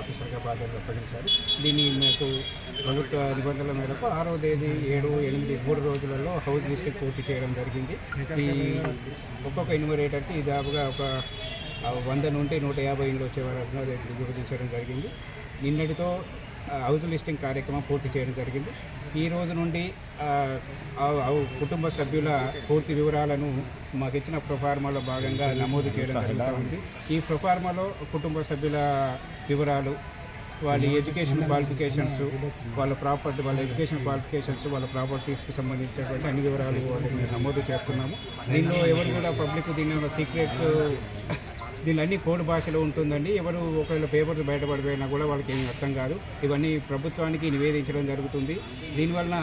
ఆఫీసర్గా బాధ్యతలు అప్పగించారు దీన్ని మాకు ప్రభుత్వ నిబంధనల మేరకు ఆరో తేదీ ఏడు ఎనిమిది మూడు రోజులలో హౌస్ లిస్టింగ్ పూర్తి చేయడం జరిగింది. ఈ ఒక్కొక్క ఎన్యూమరేటర్కి దాదాపుగా ఒక వంద నుండి నూట యాభై ఇండ్లు వచ్చే వరకు విభజించడం జరిగింది. నిన్నటితో హౌస్ లిస్టింగ్ కార్యక్రమం పూర్తి చేయడం జరిగింది. ఈ రోజు నుండి కుటుంబ సభ్యుల పూర్తి వివరాలను మాకు ఇచ్చిన ప్రొఫార్మాలో భాగంగా నమోదు చేయడం జరుగుతూ ఉంది ఈ ప్రొఫార్మాలో కుటుంబ సభ్యుల వివరాలు వాళ్ళ ఎడ్యుకేషన్ క్వాలిఫికేషన్స్ వాళ్ళ ప్రాపర్టీ వాళ్ళ ఎడ్యుకేషన్ క్వాలిఫికేషన్స్ వాళ్ళ ప్రాపర్టీస్కి సంబంధించినటువంటి అన్ని వివరాలు వాళ్ళకి మేము నమోదు చేస్తున్నాము. దీనిలో ఎవరు కూడా పబ్లిక్ దీని సీక్రెట్ దీని అన్ని కోడ్ భాషలో ఉంటుందండి. ఎవరు ఒకవేళ పేపర్లు బయటపడిపోయినా కూడా వాళ్ళకి ఏమి అర్థం కాదు. ఇవన్నీ ప్రభుత్వానికి నివేదించడం జరుగుతుంది. దీనివల్ల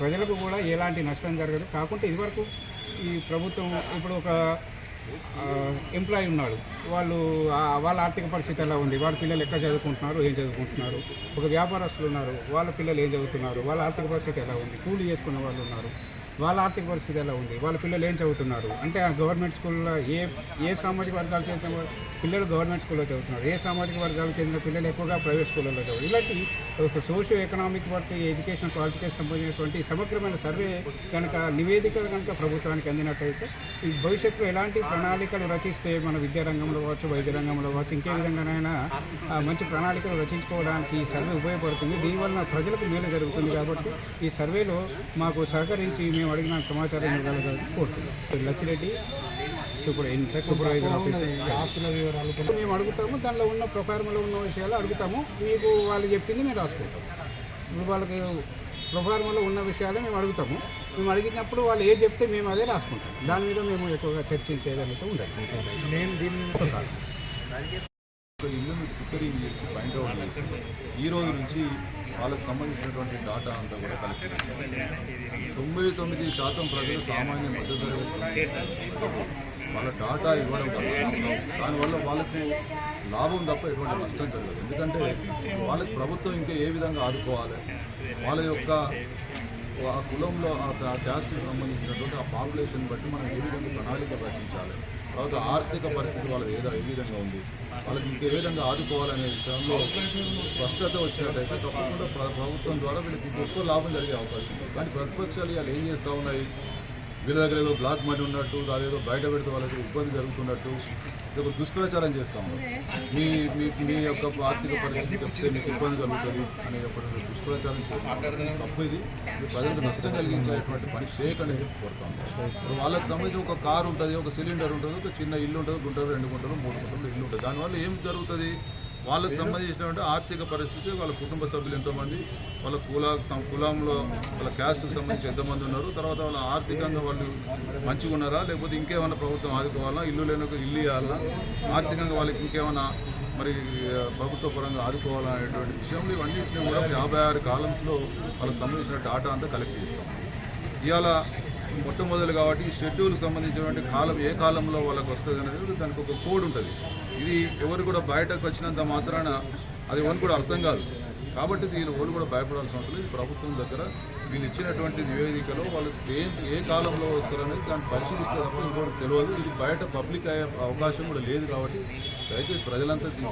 ప్రజలకు కూడా ఎలాంటి నష్టం జరగదు. కాకుంటే ఇదివరకు ఈ ప్రభుత్వం ఇప్పుడు ఒక ఎంప్లాయీ ఉన్నాడు. వాళ్ళు వాళ్ళ ఆర్థిక పరిస్థితి ఎలా ఉంది? వాళ్ళ పిల్లలు ఎక్కడ చదువుకుంటున్నారు? ఏం చదువుకుంటున్నారు? ఒక వ్యాపారస్తులు ఉన్నారు. వాళ్ళ పిల్లలు ఏం చదువుతున్నారు? వాళ్ళ ఆర్థిక పరిస్థితి ఎలా ఉంది? కూలీ చేసుకునే వాళ్ళు ఉన్నారు. వాళ్ళ ఆర్థిక పరిస్థితి ఎలా ఉంది? వాళ్ళ పిల్లలు ఏం చదువుతున్నారు? అంటే ఆ గవర్నమెంట్ స్కూల్లో ఏ ఏ సామాజిక వర్గాలు చెందిన పిల్లలు గవర్నమెంట్ స్కూల్లో చదువుతున్నారు. ఏ సామాజిక వర్గాలు చెందిన పిల్లలు ఎక్కువగా ప్రైవేట్ స్కూళ్ళలో చదువు ఇలాంటి ఒక socio economic work education qualification సంబంధించినటువంటి సమగ్రమైన సర్వే కనుక నివేదికలు కనుక ప్రభుత్వానికి అందినట్టయితే ఈ భవిష్యత్తులో ఎలాంటి ప్రణాళికలు రచిస్తే మన విద్యారంగంలో కావచ్చు వైద్య రంగంలో కావచ్చు ఇంకే విధంగానైనా మంచి ప్రణాళికలు రచించుకోవడానికి ఈ సర్వే ఉపయోగపడుతుంది. దీనివల్ల ప్రజలకు మేలు జరుగుతుంది కాబట్టి ఈ సర్వేలో మాకు సహకరించి మేము అడిగిన సమాచారం కోరుతున్నాం లచ్చిరెడ్డి సూపర్ సూపర్వైజర్ ఆఫీసర్ ఆస్తుల వివరాలు మేము అడుగుతాము దానిలో ఉన్న ప్రొఫార్మలో ఉన్న విషయాలు అడుగుతాము. మీకు వాళ్ళు చెప్పింది మేము రాసుకుంటాం. ఇప్పుడు వాళ్ళకి ప్రొఫార్మలో ఉన్న విషయాలు మేము అడుగుతాము. మేము అడిగినప్పుడు వాళ్ళు ఏం చెప్తే మేము అదే రాసుకుంటాం. దాని మీద మేము ఎక్కువగా చర్చించేదైతే ఉండాలి నేను దీన్ని ఇల్లును రిపేరింగ్ చేసి పాయింట్ అవుట్ చేసి ఈ రోజు నుంచి వాళ్ళకు సంబంధించినటువంటి డాటా అంతా కూడా కలిపి తొంభై తొమ్మిది శాతం ప్రజలు సామాన్య మద్దతు వాళ్ళ డాటా ఇవ్వడం దానివల్ల వాళ్ళకు లాభం తప్ప ఎటువంటి నష్టం జరగదు. ఎందుకంటే వాళ్ళకి ప్రభుత్వం ఇంకా ఏ విధంగా ఆదుకోవాలి? వాళ్ళ యొక్క ఆ కులంలో ఆ క్యాస్ట్కి సంబంధించినటువంటి ఆ పాపులేషన్ బట్టి మనం ఏ విధంగా ప్రణాళిక రచించాలి? తర్వాత ఆర్థిక పరిస్థితి వాళ్ళకి ఏదో ఏ విధంగా ఉంది. వాళ్ళకి ఇంకే విధంగా ఆదుకోవాలనే విషయంలో స్పష్టత వచ్చినట్టయితే తప్పకుండా ప్రభుత్వం ద్వారా వీళ్ళకి ఎక్కువ లాభం జరిగే అవకాశం ఉంది. కానీ ప్రతిపక్షాలు ఇవాళ ఏం చేస్తూ ఉన్నాయి? వీళ్ళ దగ్గర ఏదో బ్లాక్ మనీ ఉన్నట్టు అదేదో బయట పెడితే వాళ్ళకి ఇబ్బంది జరుగుతున్నట్టు ఇదొక ఒక దుష్ప్రచారం చేస్తాము. మీ మీ మీ యొక్క ఆర్థిక పరిస్థితి చెప్తే మీకు ఇబ్బంది కలుగుతుంది అనే ఒక దుష్ప్రచారం చేస్తాం తప్పు ఇది. ప్రజలకు నష్టం కలిగించేటువంటి పని చేయకండి చెప్పి కోరుతాం వాళ్ళకి సంబంధించి ఒక కారు ఉంటుంది ఒక సిలిండర్ ఉంటుంది ఒక చిన్న ఇల్లు ఉంటుంది గుంటలు రెండు గుంటలు మూడు గుంటలు ఇల్లు ఉంటుంది. దానివల్ల ఏం జరుగుతుంది? వాళ్ళకి సంబంధించినటువంటి ఆర్థిక పరిస్థితి వాళ్ళ కుటుంబ సభ్యులు ఎంతమంది వాళ్ళ కులా కులంలో వాళ్ళ క్యాస్ట్కి సంబంధించి ఎంతమంది ఉన్నారు. తర్వాత వాళ్ళ ఆర్థికంగా వాళ్ళు మంచిగా ఉన్నారా? లేకపోతే ఇంకేమైనా ప్రభుత్వం ఆదుకోవాలా? ఇల్లు లేని ఇల్లు ఇవ్వాలా? ఆర్థికంగా వాళ్ళకి ఇంకేమైనా మరి ప్రభుత్వ పరంగా ఆదుకోవాలా అనేటువంటి విషయంలో ఇవన్నింటినీ కూడా యాభై ఆరు కాలమ్స్లో వాళ్ళకి సంబంధించిన డాటా అంతా కలెక్ట్ చేస్తాం. ఇవాళ మొట్టమొదలు కాబట్టి ఈ షెడ్యూల్కి సంబంధించినటువంటి కాలం ఏ కాలంలో వాళ్ళకి వస్తుంది అనేది దానికి ఒక కోడ్ ఉంటుంది. ఇది ఎవరు కూడా బయటకు వచ్చినంత మాత్రాన అది ఎవరు కూడా అర్థం కాదు. కాబట్టి దీని వాళ్ళు కూడా భయపడాల్సిన అవసరం లేదు. ప్రభుత్వం దగ్గర వీళ్ళు ఇచ్చినటువంటి నివేదికలో వాళ్ళు ఏ ఏ కాలంలో వస్తారనేది దాన్ని పరిశీలిస్తే తప్ప ఇంకోటి తెలియదు. ఇది బయట పబ్లిక్ అయ్యే అవకాశం కూడా లేదు కాబట్టి దయచేసి ప్రజలంతా దీన్ని